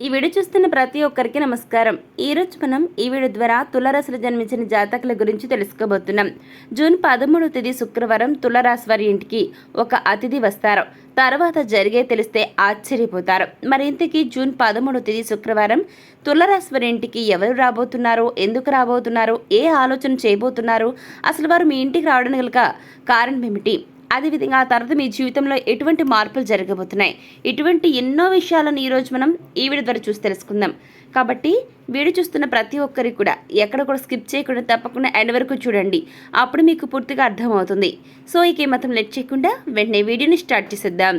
ఈ వీడియో చూస్తున్న ప్రతి ఒక్కరికి నమస్కారం. ఈ రోజు మనం ఈ వీడియో ద్వారా తులరాశిలో జన్మించిన జాతకుల గురించి తెలుసుకోబోతున్నాం. జూన్ పదమూడవ తేదీ శుక్రవారం తులరాశి వారి ఇంటికి ఒక అతిథి వస్తారు. తర్వాత జరిగే తెలిస్తే ఆశ్చర్యపోతారు. మరి ఇంతకీ జూన్ పదమూడవ తేదీ శుక్రవారం తులరాశి వారి ఇంటికి ఎవరు రాబోతున్నారు? ఎందుకు రాబోతున్నారు? ఏ ఆలోచన చేయబోతున్నారు? అసలు వారు మీ ఇంటికి రావడానికి గల కారణం ఏమిటి? అదేవిధంగా ఆ తర్వాత మీ జీవితంలో ఎటువంటి మార్పులు జరగబోతున్నాయి? ఇటువంటి ఎన్నో విషయాలను ఈరోజు మనం ఈ వీడియో ద్వారా చూసి తెలుసుకుందాం. కాబట్టి వీడియో చూస్తున్న ప్రతి ఒక్కరికి కూడా ఎక్కడ కూడా స్కిప్ చేయకుండా తప్పకుండా ఎండ్ వరకు చూడండి. అప్పుడు మీకు పూర్తిగా అర్థమవుతుంది. సో ఇక ఏమాత్రం లెట్ చేయకుండా వెంటనే వీడియోని స్టార్ట్ చేసేద్దాం.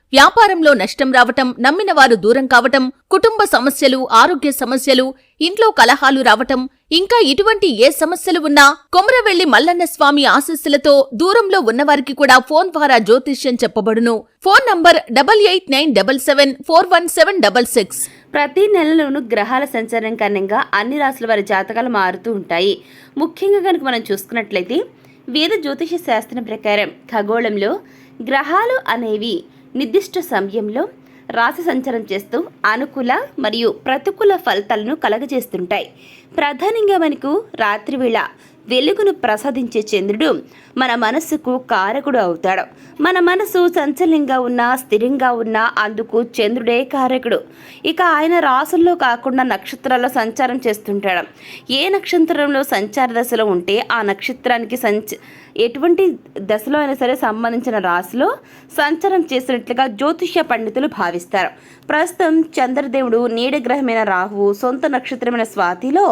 వ్యాపారంలో నష్టం రావటం నమ్మిన వారు దూరం కావటం కుటుంబ సమస్యలు ఆరోగ్య సమస్యలు ఇంట్లో కలహాలు రావటం ఇంకా ఇటువంటి ఏ సమస్యలు ఉన్నా కొమరవెల్లి మల్లన్న స్వామి ఆశస్సులతో దూరంలో ఉన్నవారికి కూడా ఫోన్ ద్వారా జ్యోతిష్యం చెప్పబడును. Phone number double eight nine double seven four one seven double six. ప్రతి నెలలోనూ గ్రహాల సంచారం కారణంగా అన్ని రాసుల వారి జాతకాలు మారుతూ ఉంటాయి. ముఖ్యంగా కనుక మనం చూసుకున్నట్లయితే వేద జ్యోతిష శాస్త్రం ప్రకారం ఖగోళంలో గ్రహాలు అనేవి నిర్దిష్ట సమయంలో రాశి సంచారం చేస్తూ అనుకూల మరియు ప్రతికూల ఫలితాలను కలగజేస్తుంటాయి. ప్రధానంగా మనకు రాత్రివేళ వెలుగును ప్రసాదించే చంద్రుడు మన మనస్సుకు కారకుడు అవుతాడు. మన మనసు సంచలంగా ఉన్నా స్థిరంగా ఉన్నా అందుకు చంద్రుడే కారకుడు. ఇక ఆయన రాసుల్లో కాకుండా నక్షత్రాల్లో సంచారం చేస్తుంటాడు. ఏ నక్షత్రంలో సంచార దశలో ఉంటే ఆ నక్షత్రానికి సంచ ఎటువంటి దశలో అయినా సరే సంబంధించిన రాశిలో సంచారం చేసినట్లుగా జ్యోతిష్య పండితులు భావిస్తారు. ప్రస్తుతం చంద్రదేవుడు నీడగ్రహమైన రాహువు సొంత నక్షత్రమైన స్వాతిలో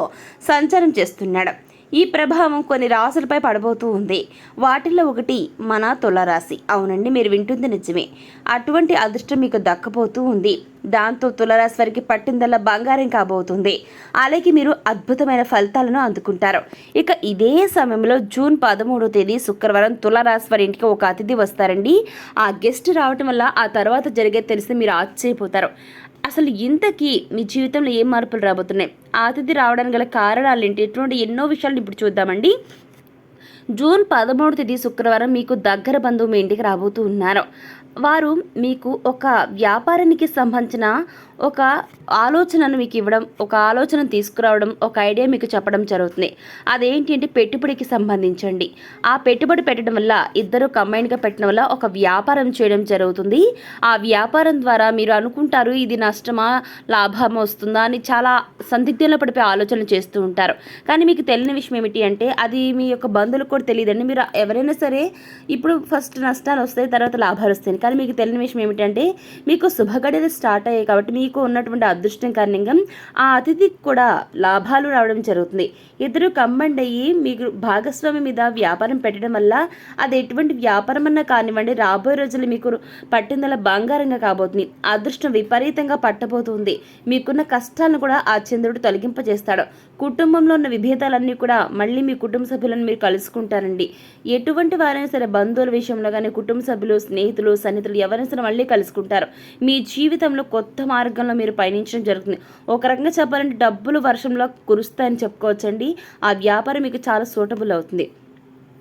సంచారం చేస్తున్నాడు. ఈ ప్రభావం కొన్ని రాసులపై పడబోతూ ఉంది. వాటిల్లో ఒకటి మన తులరాశి. అవునండి మీరు వింటుంది నిజమే. అటువంటి అదృష్టం మీకు దక్కబోతూ ఉంది. దాంతో తులరాశి వారికి పట్టిందల్లా బంగారం కాబోతుంది. అలాగే మీరు అద్భుతమైన ఫలితాలను అందుకుంటారు. ఇక ఇదే సమయంలో జూన్ పదమూడో తేదీ శుక్రవారం తులరాశి వారి ఇంటికి ఒక అతిథి వస్తారండి. ఆ గెస్ట్ రావటం వల్ల ఆ తర్వాత జరిగే తెలిసి మీరు ఆశ్చర్యపోతారు. అసలు ఇంతకీ మీ జీవితంలో ఏం మార్పులు రాబోతున్నాయి? ఆ అతిథి రావడానికి గల కారణాలు ఏంటి? ఇటువంటి ఎన్నో విషయాలు ఇప్పుడు చూద్దామండి. జూన్ పదమూడు తేదీ శుక్రవారం మీకు దగ్గర బంధువు మీ ఇంటికి రాబోతూ ఉన్నారు. వారు మీకు ఒక వ్యాపారానికి సంబంధించిన ఒక ఆలోచనను మీకు ఇవ్వడం ఒక ఆలోచన తీసుకురావడం ఒక ఐడియా మీకు చెప్పడం జరుగుతుంది. అదేంటి అంటే పెట్టుబడికి సంబంధించండి. ఆ పెట్టుబడి పెట్టడం వల్ల ఇద్దరు కంబైన్గా పెట్టడం వల్ల ఒక వ్యాపారం చేయడం జరుగుతుంది. ఆ వ్యాపారం ద్వారా మీరు అనుకుంటారు ఇది నష్టమా లాభం వస్తుందా అని చాలా సందిగ్ధంలో పడిపోయి ఆలోచన చేస్తూ ఉంటారు. కానీ మీకు తెలియని విషయం ఏమిటి అంటే అది మీ యొక్క బంధువులకు కూడా తెలియదండి. మీరు ఎవరైనా సరే ఇప్పుడు ఫస్ట్ నష్టాలు వస్తాయి తర్వాత లాభాలు వస్తాయి కానీ మీకు తెలియని విషయం ఏమిటంటే మీకు శుభగడియలు స్టార్ట్ అయ్యాయి కాబట్టి మీకు ఉన్నటువంటి అదృష్టం కారణంగా ఆ అతిథికి కూడా లాభాలు రావడం జరుగుతుంది. ఇద్దరు కంబండ్ అయ్యి మీకు భాగస్వామి మీద వ్యాపారం పెట్టడం వల్ల అది ఎటువంటి వ్యాపారం అన్నా కానివ్వండి రాబోయే రోజులు మీకు పట్టిందల బంగారంగా కాబోతుంది. అదృష్టం విపరీతంగా పట్టబోతుంది. మీకున్న కష్టాలను కూడా ఆ చంద్రుడు తొలగింపజేస్తాడు. కుటుంబంలో ఉన్న విభేదాలన్నీ కూడా మళ్ళీ మీ కుటుంబ సభ్యులను మీరు కలుసుకుంటారండి. ఎటువంటి వారైనా సరే బంధువుల విషయంలో కానీ కుటుంబ సభ్యులు స్నేహితులు సన్నిహితులు ఎవరైనా సరే మళ్ళీ కలుసుకుంటారు. మీ జీవితంలో కొత్త మార్గంలో మీరు పయనించడం జరుగుతుంది. ఒక రకంగా చెప్పాలంటే డబ్బులు వర్షంలో కురుస్తాయని చెప్పుకోవచ్చండి. ఆ వ్యాపారం మీకు చాలా సూటబుల్ అవుతుంది.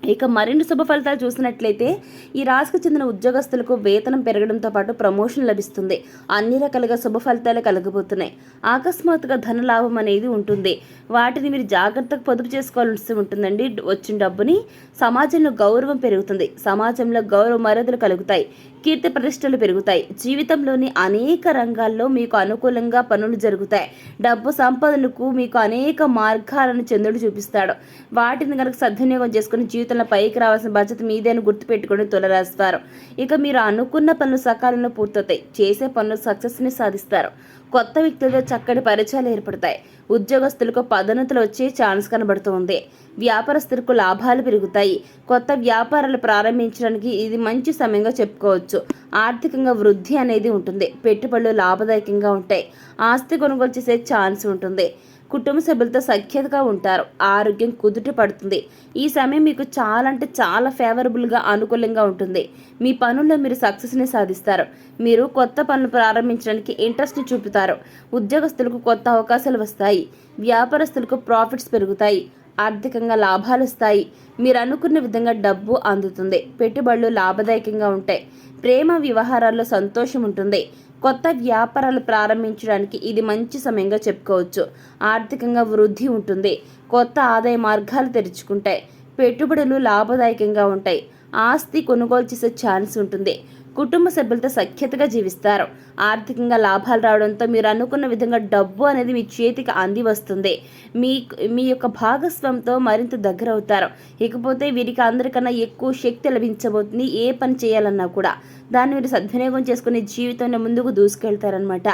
ఇక మరిన్ని శుభ ఫలితాలు చూసినట్లయితే ఈ రాశికి చెందిన ఉద్యోగస్తులకు వేతనం పెరగడంతో పాటు ప్రమోషన్ లభిస్తుంది. అన్ని రకాలుగా శుభ ఫలితాలు కలగబోతున్నాయి. ఆకస్మాత్తుగా ధన లాభం అనేది ఉంటుంది. వాటిని మీరు జాగ్రత్తగా పొదుపు చేసుకోవాల్సి ఉంటుందండి. వచ్చిన డబ్బుని సమాజంలో గౌరవం పెరుగుతుంది. సమాజంలో గౌరవ మర్యాదలు కలుగుతాయి. కీర్తి ప్రతిష్టలు పెరుగుతాయి. జీవితంలోని అనేక రంగాల్లో మీకు అనుకూలంగా పనులు జరుగుతాయి. డబ్బు సంపదలకు మీకు అనేక మార్గాలను చంద్రుడు చూపిస్తాడు. వాటిని కనుక సద్వినియోగం చేసుకుని జీవితంలో పైకి రావాల్సిన బాధ్యత మీదే గుర్తుపెట్టుకుని తులరాస్తారు ఇక మీరు అనుకున్న పనులు సకాలంలో పూర్తవుతాయి. చేసే పనులు సక్సెస్ని సాధిస్తారు. కొత్త వ్యక్తులతో చక్కటి పరిచయాలు ఏర్పడతాయి. ఉద్యోగస్తులకు పదోన్నతులు వచ్చే ఛాన్స్ కనబడుతుంది వ్యాపారస్తులకు లాభాలు పెరుగుతాయి. కొత్త వ్యాపారాలు ప్రారంభించడానికి ఇది మంచి సమయంగా చెప్పుకోవచ్చు. ఆర్థికంగా వృద్ధి అనేది ఉంటుంది. పెట్టుబడులు లాభదాయకంగా ఉంటాయి. ఆస్తి కొనుగోలు చేసే ఛాన్స్ ఉంటుంది. కుటుంబ సభ్యులతో సఖ్యతగా ఉంటారు. ఆరోగ్యం కుదుట పడుతుంది. ఈ సమయం మీకు చాలా అంటే చాలా ఫేవరబుల్గా అనుకూలంగా ఉంటుంది. మీ పనుల్లో మీరు సక్సెస్ని సాధిస్తారు. మీరు కొత్త పనులు ప్రారంభించడానికి ఇంట్రెస్ట్ని చూపుతారు. ఉద్యోగస్తులకు కొత్త అవకాశాలు వస్తాయి. వ్యాపారస్తులకు ప్రాఫిట్స్ పెరుగుతాయి. ఆర్థికంగా లాభాలు వస్తాయి. మీరు అనుకున్న విధంగా డబ్బు అందుతుంది. పెట్టుబడులు లాభదాయకంగా ఉంటాయి. ప్రేమ వ్యవహారాల్లో సంతోషం ఉంటుంది. కొత్త వ్యాపారాలు ప్రారంభించడానికి ఇది మంచి సమయంగా చెప్పుకోవచ్చు. ఆర్థికంగా వృద్ధి ఉంటుంది. కొత్త ఆదాయ మార్గాలు తెరుచుకుంటాయి. పెట్టుబడులు లాభదాయకంగా ఉంటాయి. ఆస్తి కొనుగోలు చేసే ఛాన్స్ ఉంటుంది. కుటుంబ సభ్యులతో సఖ్యతగా జీవిస్తారు. ఆర్థికంగా లాభాలు రావడంతో మీరు అనుకున్న విధంగా డబ్బు అనేది మీ చేతికి అంది వస్తుంది. మీ మీ యొక్క భాగస్వామితో మరింత దగ్గర అవుతారు ఇకపోతే వీరికి అందరికన్నా ఎక్కువ శక్తి లభించబోతుంది ఏ పని చేయాలన్నా కూడా. దాన్ని మీరు సద్వినియోగం చేసుకుని జీవితంలో ముందుకు దూసుకెళ్తారనమాట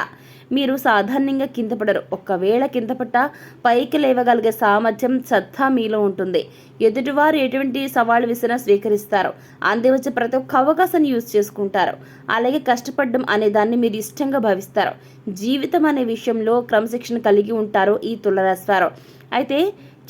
మీరు సాధారణంగా కింద పడరు. ఒకవేళ కింద పట్ట పైకి లేవగలిగే సామర్థ్యం సత్తా మీలో ఉంటుంది. ఎదుటివారు ఎటువంటి సవాళ్ళు విసినా స్వీకరిస్తారు. అందివచ్చే ప్రతి ఒక్క అవకాశాన్ని యూజ్ చేసుకుంటారు. అలాగే కష్టపడడం అనే దాన్ని మీరు ఇష్టంగా భావిస్తారు. జీవితం అనే విషయంలో క్రమశిక్షణ కలిగి ఉంటారు ఈ తులరాశివారు అయితే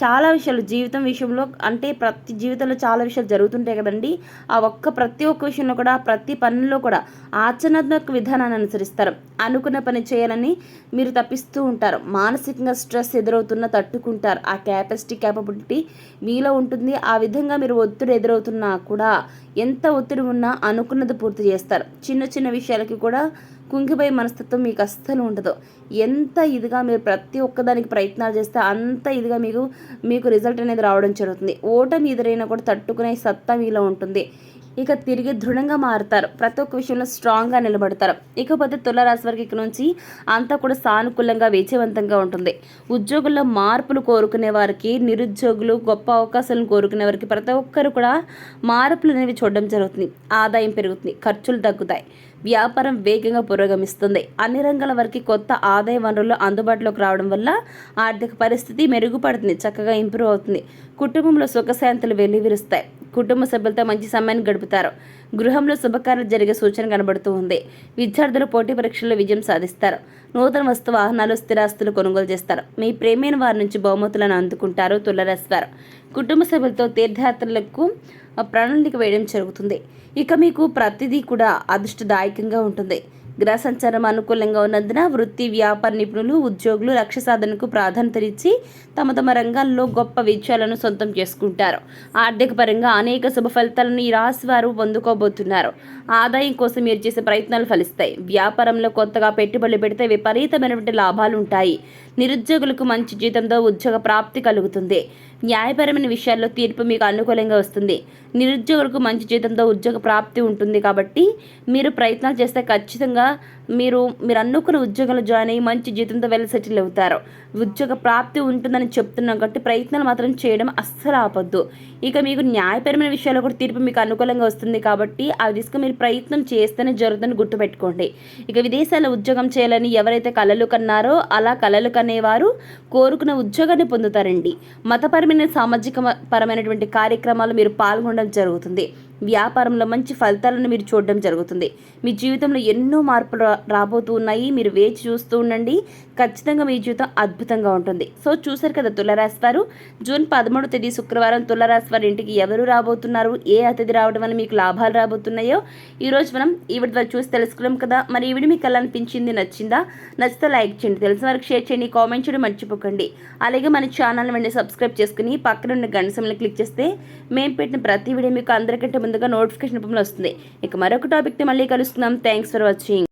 చాలా విషయాలు జీవితం విషయంలో అంటే ప్రతి జీవితంలో చాలా విషయాలు జరుగుతుంటాయి కదండి. ఆ ఒక్క ప్రతి ఒక్క విషయంలో కూడా ప్రతి పనుల్లో కూడా ఆచరణాత్మక విధానాన్ని అనుసరిస్తారు. అనుకున్న పని చేయాలని మీరు తప్పిస్తూ ఉంటారు. మానసికంగా స్ట్రెస్ ఎదురవుతున్న తట్టుకుంటారు. ఆ క్యాపాసిటీ క్యాపబిలిటీ మీలో ఉంటుంది. ఆ విధంగా మీరు ఒత్తిడి ఎదురవుతున్నా కూడా ఎంత ఒత్తిడి ఉన్నా అనుకున్నది పూర్తి చేస్తారు. చిన్న చిన్న విషయాలకి కూడా కుంగిపోయే మనస్తత్వం మీకు అస్సలు ఉండదు. ఎంత ఇదిగా మీరు ప్రతి ఒక్కదానికి ప్రయత్నాలు చేస్తే అంత ఇదిగా మీకు మీకు రిజల్ట్ అనేది రావడం జరుగుతుంది. ఓటమి ఎదురైనా కూడా తట్టుకునే సత్తా మీలో ఉంటుంది. ఇక తిరిగి దృఢంగా మారుతారు. ప్రతి ఒక్క విషయంలో స్ట్రాంగ్గా నిలబడతారు. ఇకపోతే తులరాశి వారికి ఇక నుంచి అంతా కూడా సానుకూలంగా విజయవంతంగా ఉంటుంది. ఉద్యోగుల్లో మార్పులు కోరుకునే వారికి నిరుద్యోగులు గొప్ప అవకాశాలను కోరుకునే వారికి ప్రతి ఒక్కరు కూడా మార్పులు అనేవి చూడడం జరుగుతుంది. ఆదాయం పెరుగుతుంది ఖర్చులు తగ్గుతాయి. వ్యాపారం వేగంగా పురోగమిస్తుంది. అన్ని రంగాల వారికి కొత్త ఆదాయ వనరులు అందుబాటులోకి రావడం వల్ల ఆర్థిక పరిస్థితి మెరుగుపడుతుంది చక్కగా ఇంప్రూవ్ అవుతుంది. కుటుంబంలో సుఖశాంతులు వెల్లివిరుస్తాయి. కుటుంబ సభ్యులతో మంచి సమయాన్ని గడుపుతారు. గృహంలో శుభకార్యాలు జరిగే సూచన కనబడుతూ ఉంది. విద్యార్థులు పోటీ పరీక్షల్లో విజయం సాధిస్తారు. నూతన వస్తు వాహనాలు స్థిరాస్తులు కొనుగోలు చేస్తారు. మీ ప్రేమైన వారి నుంచి బహుమతులను అందుకుంటారు తులరేస్తారు వారు. కుటుంబ సభ్యులతో తీర్థయాత్రలకు ప్రణాళిక వేయడం జరుగుతుంది. ఇక మీకు ప్రతిదీ కూడా అదృష్టదాయకంగా ఉంటుంది. గ్రహ సంచారం అనుకూలంగా ఉన్నందున వృత్తి వ్యాపార నిపుణులు ఉద్యోగులు లక్ష్య సాధనకు ప్రాధాన్యతనిచ్చి తమ తమ రంగాల్లో గొప్ప విజయాలను సొంతం చేసుకుంటారు. ఆర్థిక పరంగా అనేక శుభ ఫలితాలను ఈ రాశి వారు పొందుకోబోతున్నారు. ఆదాయం కోసం మీరు చేసే ప్రయత్నాలు ఫలిస్తాయి. వ్యాపారంలో కొత్తగా పెట్టుబడులు పెడితే విపరీతమైనటువంటి లాభాలు ఉంటాయి. నిరుద్యోగులకు మంచి జీతంతో ఉద్యోగ ప్రాప్తి కలుగుతుంది. న్యాయపరమైన విషయాల్లో తీర్పు మీకు అనుకూలంగా వస్తుంది. నిరుద్యోగులకు మంచి జీతంతో ఉద్యోగ ప్రాప్తి ఉంటుంది కాబట్టి మీరు ప్రయత్నాలు చేస్తే ఖచ్చితంగా మీరు మీరు అనుకున్న ఉద్యోగంలో జాయిన్ అయ్యి మంచి జీతంతో వెళ్ళి సెటిల్ అవుతారు. ఉద్యోగ ప్రాప్తి ఉంటుందని చెప్తున్నాం కాబట్టి ప్రయత్నాలు మాత్రం చేయడం అస్సలు ఆపొద్దు. ఇక మీకు న్యాయపరమైన విషయాల్లో కూడా తీర్పు మీకు అనుకూలంగా వస్తుంది కాబట్టి ఆ దిశగా మీరు ప్రయత్నం చేస్తేనే జరుగుతుందని గుర్తుపెట్టుకోండి. ఇక విదేశాల్లో ఉద్యోగం చేయాలని ఎవరైతే కలలు కన్నారో అలా కలలు అనేవారు. కోరుకున్న ఉద్యోగాన్ని పొందుతారండి. మతపరమైన సామాజిక పరమైనటువంటి కార్యక్రమాలు మీరు పాల్గొనడం జరుగుతుంది. వ్యాపారంలో మంచి ఫలితాలను మీరు చూడడం జరుగుతుంది. మీ జీవితంలో ఎన్నో మార్పులు రా- రాబోతూ ఉన్నాయి. మీరు వేచి చూస్తూ ఉండండి. ఖచ్చితంగా మీ జీవితం అద్భుతంగా ఉంటుంది. సో చూశారు కదా తులరాశి వారు? జూన్ పదమూడు తేదీ శుక్రవారం తులరాశి వారి ఇంటికి ఎవరు రాబోతున్నారు? ఏ అతిథి రావడం వల్ల మీకు లాభాలు రాబోతున్నాయో? ఈరోజు మనం ఈవిడ ద్వారా చూసి తెలుసుకున్నాం కదా. మరి ఈవిడ మీకు ఎలా అనిపించింది? నచ్చిందా? నచ్చితే లైక్ చేయండి. తెలిసిన వారికి షేర్ చేయండి. కామెంట్ చేయడం మర్చిపోకండి. అలాగే మన ఛానల్ వెంటనే సబ్స్క్రైబ్ చేసుకుని పక్కన ఉన్న గంట క్లిక్ చేస్తే మేము పెట్టిన ప్రతి వీడియో మీకు అందరికంటే ముందుగా నోటిఫికేషన్ రూపంలో వస్తుంది. ఇక మరొక టాపిక్ని మళ్ళీ కలుస్తున్నాం. Thanks for watching